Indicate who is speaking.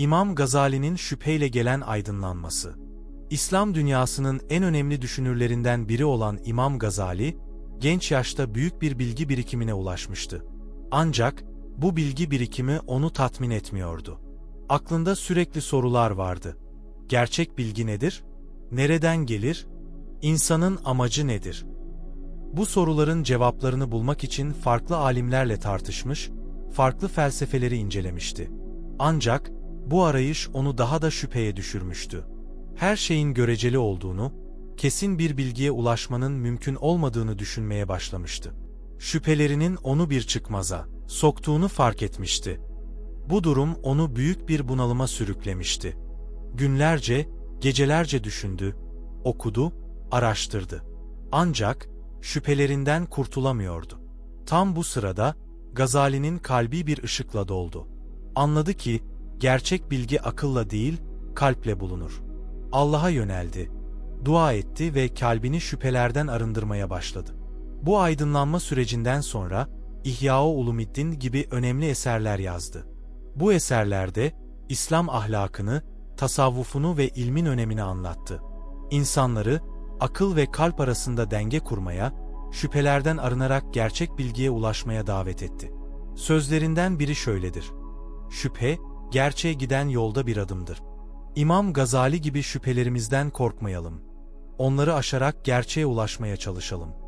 Speaker 1: İmam Gazali'nin şüpheyle gelen aydınlanması. İslam dünyasının en önemli düşünürlerinden biri olan İmam Gazali, genç yaşta büyük bir bilgi birikimine ulaşmıştı. Ancak bu bilgi birikimi onu tatmin etmiyordu. Aklında sürekli sorular vardı. Gerçek bilgi nedir? Nereden gelir? İnsanın amacı nedir? Bu soruların cevaplarını bulmak için farklı alimlerle tartışmış, farklı felsefeleri incelemişti. Ancak bu arayış onu daha da şüpheye düşürmüştü. Her şeyin göreceli olduğunu, kesin bir bilgiye ulaşmanın mümkün olmadığını düşünmeye başlamıştı. Şüphelerinin onu bir çıkmaza soktuğunu fark etmişti. Bu durum onu büyük bir bunalıma sürüklemişti. Günlerce, gecelerce düşündü, okudu, araştırdı. Ancak şüphelerinden kurtulamıyordu. Tam bu sırada Gazali'nin kalbi bir ışıkla doldu. Anladı ki gerçek bilgi akılla değil, kalple bulunur. Allah'a yöneldi, dua etti ve kalbini şüphelerden arındırmaya başladı. Bu aydınlanma sürecinden sonra İhya-ı Ulumiddin gibi önemli eserler yazdı. Bu eserlerde İslam ahlakını, tasavvufunu ve ilmin önemini anlattı. İnsanları akıl ve kalp arasında denge kurmaya, şüphelerden arınarak gerçek bilgiye ulaşmaya davet etti. Sözlerinden biri şöyledir. Şüphe, gerçeğe giden yolda bir adımdır. İmam Gazali gibi şüphelerimizden korkmayalım. Onları aşarak gerçeğe ulaşmaya çalışalım.